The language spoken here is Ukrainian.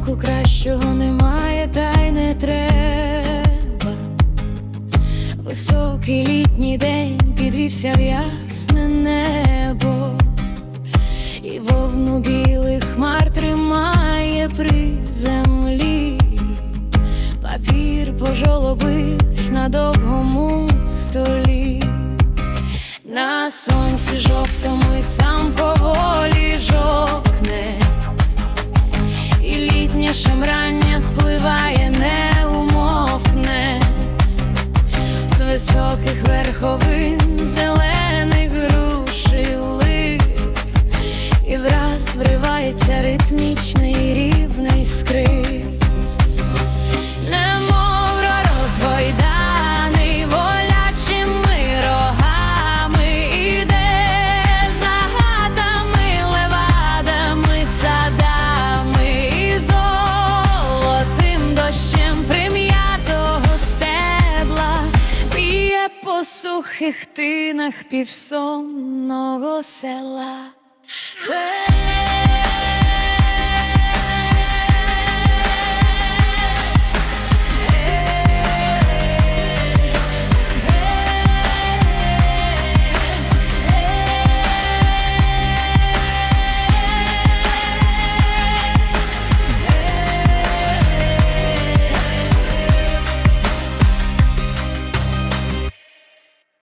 ранку кращого немає, та й не треба. Високий літній день підвівся в ясне небо, і вовну білих хмар тримає при землі, папір пожолобись на довгому столі, на сонці жовтому і сам високих верховин зелених грушили, і враз вривається ритмічний по сухих тинах півсонного села.